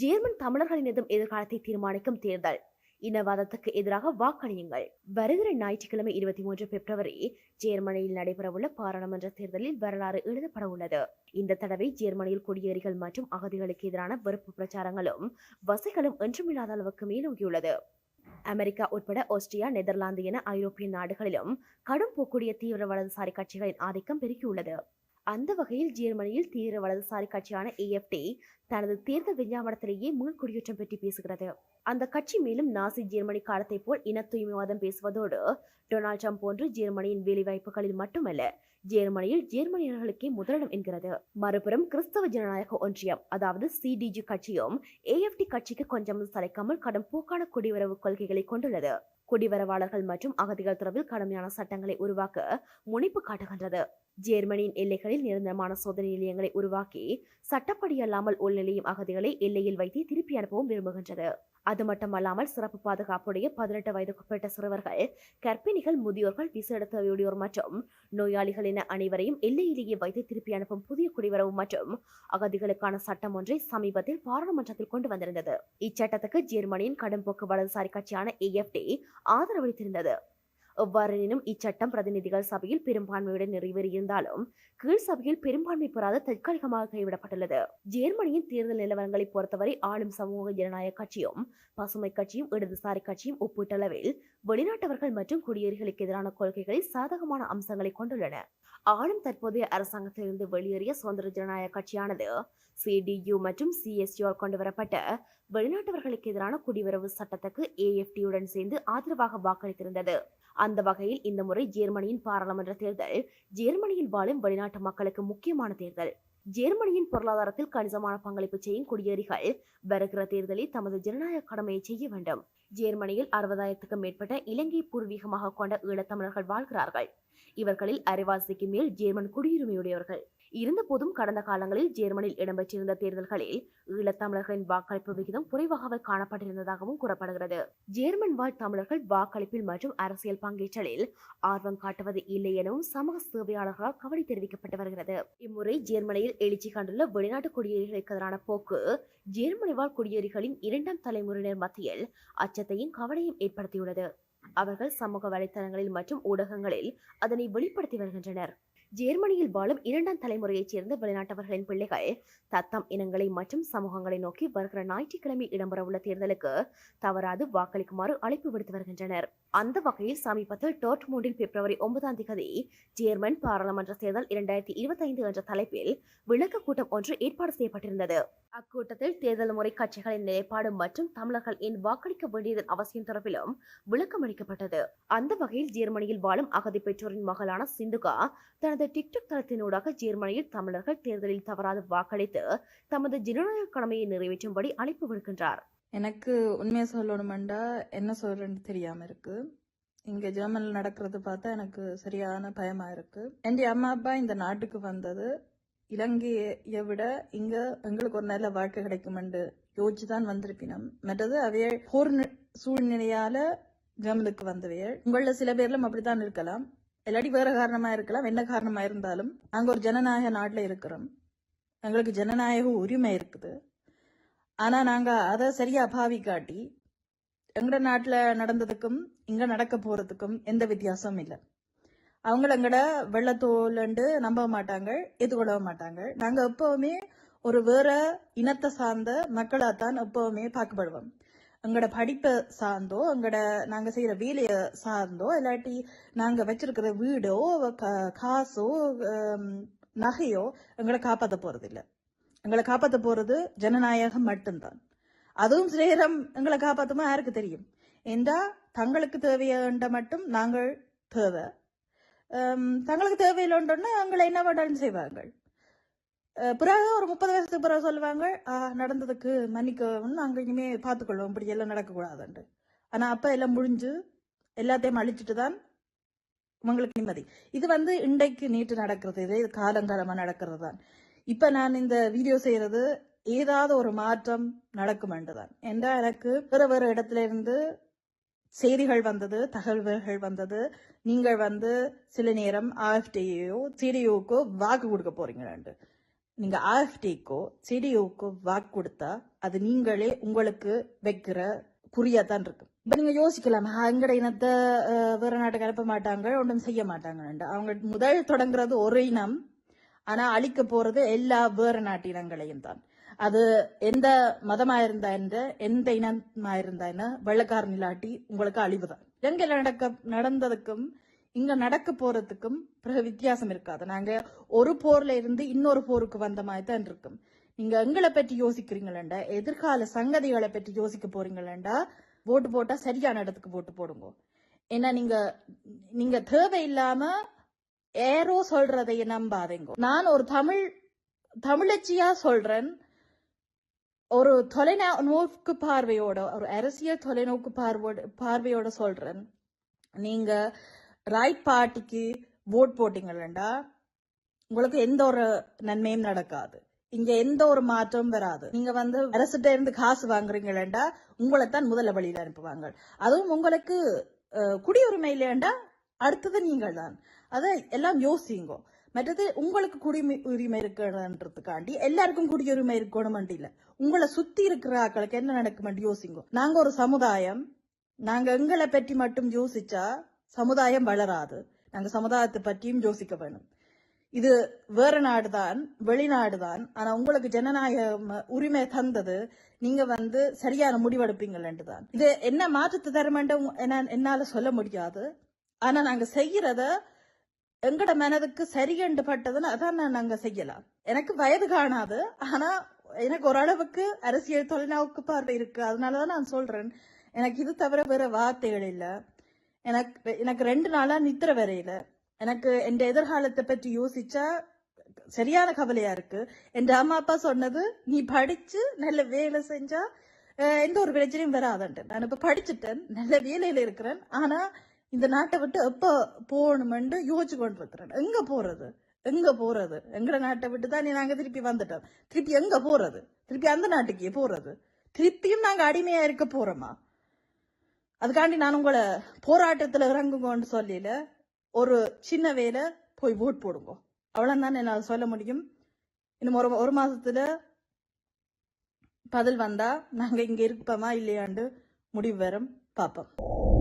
German தமிழர்களினதும் எதிர்காலத்தை தீர்மானிக்கும் தேர்தல். இனவாதத்துக்கு எதிராக வாக்களியுங்கள். வருகிற ஞாயிற்றுக்கிழமை இருபத்தி மூன்று பிப்ரவரி ஜேர்மனியில் நடைபெறவுள்ள பாராளுமன்ற தேர்தலில் வரலாறு எழுதப்பட உள்ளது. இந்த தடவை ஜேர்மனியில் குடியேறிகள் மற்றும் அகதிகளுக்கு எதிரான வெறுப்பு பிரச்சாரங்களும் வசைகளும் என்றுமில்லாத அளவுக்கு மேலோங்கியுள்ளது. அமெரிக்கா உட்பட ஆஸ்திரியா நெதர்லாந்து என ஐரோப்பிய நாடுகளிலும் கடும் போக்குடைய தீவிர வலதுசாரி கட்சிகளின் ஆதிக்கம் பெருகியுள்ளது. அந்த வகையில் ஜெர்மனியில் தீவிர வலதுசாரி கட்சியான ஏஎஃப்டி தனது தேர்தல் விஞ்ஞாபனத்திலேயே மீள்குடியேற்றம் பற்றி பேசுகிறது. அந்த கட்சி மேலும் நாசி ஜெர்மனி காலத்தை போல் இன தூய்மைவாதம் பேசுவதோடு டொனால்ட் ட்ரம்ப் போன்று ஜெர்மனியின் வேலைவாய்ப்புகளில் மட்டுமல்ல ஜெர்மனியில் ஜெர்மனியர்களுக்கே முதலிடம் என்கிறது. மறுபுறம் கிறிஸ்தவ ஜனநாயக ஒன்றியம் அதாவது சிடிஜி கட்சியும் ஏஎஃப்டி கட்சிக்கு கொஞ்சம் சளைக்காமல் கடும் போக்கான குடிவரவு கொள்கைகளை கொண்டுள்ளது. குடிவரவாளர்கள் மற்றும் அகதிகள் தொடர்பில் கடுமையான சட்டங்களை உருவாக்க முனைப்பு காட்டுகின்றது. ஜெர்மனியின் எல்லைகளில் நிரந்தரமான சோதனை நிலையங்களை உருவாக்கி சட்டப்படியல்லாமல் உள்நிலையும் அகதிகளை எல்லையில் வைத்து திருப்பி அனுப்பவும் விரும்புகின்றது. அது மட்டுமல்லாமல் சிறப்பு பாதுகாப்புடைய பதினெட்டு வயதுக்குட்பட்ட சிறுவர்கள் கர்ப்பிணிகள் முதியோர்கள் விசேட தேவையுடையோர் மற்றும் நோயாளிகள் என அனைவரையும் எல்லையிலேயே வைத்து திருப்பி அனுப்பும் புதிய குடிவரவு மற்றும் அகதிகளுக்கான சட்டம் ஒன்றை சமீபத்தில் பாராளுமன்றத்தில் கொண்டு வந்திருந்தது. இச்சட்டத்துக்கு ஜெர்மனியின் கடும்போக்கு வலதுசாரி கட்சியான ஏஎஃப்டி ஆதரவளித்திருந்தது. எவ்வாறெனினும் இச்சட்டம் பிரதிநிதிகள் சபையில் பெரும்பான்மையுடன் நிறைவேறியிருந்தாலும் கீழ் சபையில் பெரும்பான்மை பெறாத தற்காலிகமாக கைவிடப்பட்டுள்ளது. ஜெர்மனியின் தேர்தல் நிலவரங்களை பொறுத்தவரை ஆளும் சமூக ஜனநாயக கட்சியும் பசுமை கட்சியும் இடதுசாரி கட்சியும் ஒப்பீட்டளவில் வெளிநாட்டவர்கள் மற்றும் குடியேறிகளுக்கு எதிரான கொள்கைகளில் சாதகமான அம்சங்களை கொண்டுள்ளன. ஆளும் தற்போதைய அரசாங்கத்திலிருந்து வெளியேறிய சுதந்திர ஜனநாயக கட்சியானது. சிடியு மற்றும் சிஎஸ்யூஆர் கொண்டு வரப்பட்ட வெளிநாட்டவர்களுக்கு எதிரான குடிவரவு சட்டத்துக்கு ஏஎஃப்டியுடன் சேர்ந்து ஆதரவாக வாக்களித்திருந்தது. அந்த வகையில் இந்த முறை ஜெர்மனியின் பாராளுமன்ற தேர்தல் ஜெர்மனியில் வாழும் வெளிநாட்டு மக்களுக்கு முக்கியமான தேர்தல். ஜெர்மனியின் பொருளாதாரத்தில் கணிசமான பங்களிப்பு செய்யும் குடியேறிகள் வருகிற தேர்தலில் தமது ஜனநாயக கடமையை செய்ய வேண்டும். ஜெர்மனியில் அறுபதாயிரத்துக்கும் மேற்பட்ட இலங்கை பூர்வீகமாக கொண்ட ஈழத்தமிழர்கள் வாழ்கிறார்கள். இவர்களில் அரைவாசிக்கு மேல் ஜேர்மன் குடியுரிமையுடையவர்கள். இருந்தபோதும் கடந்த காலங்களில் ஜேர்மனில் இடம்பெற்றிருந்த தேர்தல்களில் ஈழத்தமிழர்களின் வாக்களிப்பு விகிதம் குறைவாகவே காணப்பட்டிருந்ததாகவும் கூறப்படுகிறது. ஜேர்மன் வாழ் தமிழர்கள் வாக்களிப்பில் மற்றும் அரசியல் பங்கேற்றலில் ஆர்வம் காட்டுவது இல்லை எனவும் சமூக சேவையாளர்களால் கவலை தெரிவிக்கப்பட்டு வருகிறது. இம்முறை ஜேர்மனியில் எழுச்சி கண்டுள்ள வெளிநாட்டு குடியேறிகளுக்கு எதிரான போக்கு ஜேர்மனி வாழ் குடியேறிகளின் இரண்டாம் தலைமுறையினர் மத்தியில் அச்சத்தையும் கவலையும் ஏற்படுத்தியுள்ளது. அவர்கள் சமூக வலைத்தளங்களில் மற்றும் ஊடகங்களில் அதனை வெளிப்படுத்தி வருகின்றனர். ஜெர்மனியில் வாழும் இரண்டாம் தலைமுறையைச் சேர்ந்த வெளிநாட்டவர்களின் பிள்ளைகள் தத்தம் இனங்களை மற்றும் சமூகங்களை நோக்கி வருகிற ஞாயிற்றுக்கிழமை இடம்பெறவுள்ள தேர்தலுக்கு தவறாது வாக்களிக்குமாறு அழைப்பு விடுத்து வருகின்றனர். அந்த வகையில் சமீபத்தில் டோர்ட்மூண்டில் பிப்ரவரி ஒன்பதாம் தேதி ஜேர்மன் பாராளுமன்ற தேர்தல் இரண்டாயிரத்தி இருபத்தி ஐந்து என்ற தலைப்பில் விளக்க கூட்டம் ஒன்று ஏற்பாடு செய்யப்பட்டிருந்தது. அக்கூட்டத்தில் தேர்தல் முறை கட்சிகளின் நிலைப்பாடு மற்றும் தமிழர்கள் ஏன் வாக்களிக்க வேண்டியதன் அவசியம் தொடர்பிலும் விளக்கம் அளிக்கப்பட்டது. அந்த வகையில் ஜெர்மனியில் வாழும் அகதி பெற்றோரின் மகளான சிந்துகா தனது டிக்டாக் தளத்தினூடாக ஜெர்மனியில் தமிழர்கள் தேர்தலில் தவறாது வாக்களித்து தமது ஜனநாயக கடமையை நிறைவேற்றும்படி அழைப்பு விடுக்கின்றார். எனக்கு உண்மையை சொல்லணுமெண்டா என்ன சொல்றேன்னு தெரியாம இருக்கு. இங்க ஜெர்மனில் நடக்கிறது பார்த்தா எனக்கு சரியான பயமா இருக்கு. என் அம்மா அப்பா இந்த நாட்டுக்கு வந்தது. இலங்கையை விட இங்க எங்களுக்கு ஒரு நல்ல வாழ்க்கை கிடைக்குமென்று யோசிச்சுதான் வந்திருப்பினம். மற்றது அவைய போர் நி- சூழ்நிலையால ஜெர்மனுக்கு வந்தவையள் உங்களில் சில பேர்லாம் அப்படித்தான் இருக்கலாம். இல்லாட்டி வேற காரணமா இருக்கலாம். என்ன காரணமா இருந்தாலும் நாங்கள் ஒரு ஜனநாயக நாட்டில் இருக்கிறோம். எங்களுக்கு ஜனநாயக உரிமை இருக்குது. ஆனா நாங்க அதை சரியா பாவிக்காட்டி எங்கட நாட்டுல நடந்ததுக்கும் இங்க நடக்க போறதுக்கும் எந்த வித்தியாசமும் இல்லை. அவங்கள எங்கட வெள்ளத்தோலண்டு நம்ப மாட்டாங்க எதுகொள்ள மாட்டாங்க. நாங்க எப்பவுமே ஒரு வேற இனத்தை சார்ந்த மக்களாத்தான் எப்பவுமே பார்க்கப்படுவோம். எங்கட படிப்பை சார்ந்தோ எங்கட நாங்க செய்யற வேலையை சார்ந்தோ இல்லாட்டி நாங்க வச்சிருக்கிற வீடோ கா- காசோ நகையோ எங்களை காப்பாத்த போறது எங்களை காப்பாற்ற போறது ஜனநாயகம் மட்டும்தான். அதுவும் சிநேகம் எங்களை காப்பாற்றுமா யாருக்கு தெரியும்? என்றா தங்களுக்கு தேவையாண்ட மட்டும் நாங்கள் தேவை. தங்களுக்கு தேவையில்லைன்றோன்னா எங்களை என்ன வேண்டாலும் செய்வாங்க பிறகு ஒரு முப்பது வயசுக்கு பிறகு சொல்லுவாங்க நடந்ததுக்கு மன்னிக்கணும்னு நாங்கள் இனிமே பார்த்துக்கொள்வோம். இப்படி எல்லாம் நடக்கக்கூடாதுண்டு ஆனால் அப்போ எல்லாம் முடிஞ்சு எல்லாத்தையும் அழிச்சிட்டு தான் உங்களுக்கு நிம்மதி. இது வந்து இன்றைக்கு நீட்டு நடக்கிறது இது காலங்காலமாக நடக்கிறது தான். இப்போ நான் இந்த வீடியோ செய்கிறது ஏதாவது ஒரு மாற்றம் நடக்கும் தான் என்றா எனக்கு வேறு வேறு இடத்துல இருந்து செய்திகள் வந்தது தகவல்கள் வந்தது. நீங்கள் வந்து சில நேரம் ஆஃப்டியோ சிடிஓக்கோ வாக்கு கொடுக்க போறீங்களாண்டு நீங்க ஆஎஃப்டிக்கோ சிடிஓக்கோ வாக்கு கொடுத்தா அது நீங்களே உங்களுக்கு வைக்கிற குறியா தான் இருக்கு இப்போ நீங்கள் யோசிக்கலாம் எங்கட இனத்தை வேறு வேற நாட்டுக்கு அனுப்ப மாட்டாங்க ஒன்றும் செய்ய மாட்டாங்க அவங்க முதல் தொடங்குறது ஒரு இனம் ஆனா அழிக்க போறது எல்லா வேறு நாட்டு இனங்களையும் தான் அது எந்த மதமா இருந்தா என்ன எந்த இனமா இருந்தா என்ன வெள்ளக்கார நிலாட்டி உங்களுக்கு அழிவுதான். எங்க நடக்க நடந்ததுக்கும் இங்க நடக்க போறதுக்கும் பிறகு வித்தியாசம் இருக்காது. நாங்க ஒரு போர்ல இருந்து இன்னொரு போருக்கு வந்த மாதிரி தான் இருக்கும். நீங்க எங்களை பற்றி யோசிக்கிறீங்களா எதிர்கால சங்கதிகளை பற்றி யோசிக்க போறீங்களா ஓட்டு போட்டா சரியான இடத்துக்கு ஓட்டு போடுங்க. ஏன்னா நீங்க நீங்க தேவையில்லாம ஏரோ சொல்றதை நம்பாதீங்க. நான் ஒரு தமிழ் தமிழச்சியா சொல்றேன். ஒரு தொலைநோக்கு பார்வையோட ஒரு அரசியல் தொலைநோக்கு பார்வையோட பார்வையோட சொல்றேன். நீங்க ரைட் பார்ட்டிக்கு ஓட் போட்டீங்களா உங்களுக்கு எந்த ஒரு நன்மையும் நடக்காது. இங்க எந்த ஒரு மாற்றமும் வராது. நீங்க வந்து அரசுட்ட இருந்து காசு வாங்குறீங்களா உங்களை தான் முதல்ல வழியில அனுப்புவாங்க. அதுவும் உங்களுக்கு அஹ், குடியுரிமை இல்லையாண்டா அடுத்தது நீங்கள் தான் அதை எல்லாம் யோசிங்க. மற்றது உங்களுக்கு குடிமை உரிமை இருக்கணுன்றதுக்காண்டி எல்லாருக்கும் குடியுரிமை இருக்கணும் இல்ல உங்களை சுத்தி இருக்கிற ஆக்களுக்கு என்ன நடக்குமென்று யோசிங்க. நாங்க ஒரு சமுதாயம். நாங்க எங்களை பற்றி மட்டும் யோசிச்சா சமுதாயம் வளராது. நாங்க சமுதாயத்தை பற்றியும் யோசிக்க வேணும். இது வேற நாடுதான் வெளிநாடுதான். ஆனா உங்களுக்கு ஜனநாயக உரிமை தந்தது. நீங்க வந்து சரியான முடிவெடுப்பீங்கள்ன்ட்டு தான் இது என்ன மாற்றத்தை தருமென்று என்னால சொல்ல முடியாது. ஆனா நாங்க செய்யறத எங்கட மனதுக்கு சரியண்டு பட்டதுன்னு அதான் நான் நாங்க செய்யலாம். எனக்கு வயது காணாது. ஆனா எனக்கு ஓரளவுக்கு அரசியல் தொலைநோக்கு பார்வை இருக்கு. அதனாலதான் நான் சொல்றேன். எனக்கு இது தவிர வேற வார்த்தைகள் இல்ல. எனக்கு எனக்கு ரெண்டு நாளா நித்திர வரையில எனக்கு என் எதிர்காலத்தை பற்றி யோசிச்சா சரியான கவலையா இருக்கு. என் அம்மா அப்பா சொன்னது நீ படிச்சு நல்ல வேலை செஞ்சா எந்த ஒரு பிரச்சனையும் வராதன்ட்டு. நான் இப்ப படிச்சுட்டேன். நல்ல வேலையில இருக்கிறேன். ஆனா இந்த நாட்டை விட்டு எப்போ போகணுமென்று யோசிச்சு கொண்டு இருக்கிறேன் எங்க போறது? எங்க போறது? எங்கட நாட்டை விட்டு தான் நாங்க திருப்பி வந்துட்டோம். திருப்பி எங்க போறது? திருப்பி அந்த நாட்டுக்கே போறது? திருப்பியும் நாங்க அடிமையா இருக்க போறோமா? அதுக்காண்டி நான் உங்களை போராட்டத்துல இறங்குங்கன்னு சொல்லல ஒரு சின்ன வேலை போய் ஓட் போடுங்க. அவ்வளவுதான் என்னால சொல்ல முடியும். இன்னும் ஒரு ஒரு மாசத்துல பதில் வந்தா நாங்க இங்க இருப்போமா இல்லையாண்டு முடிவு வரும். பாப்போம்.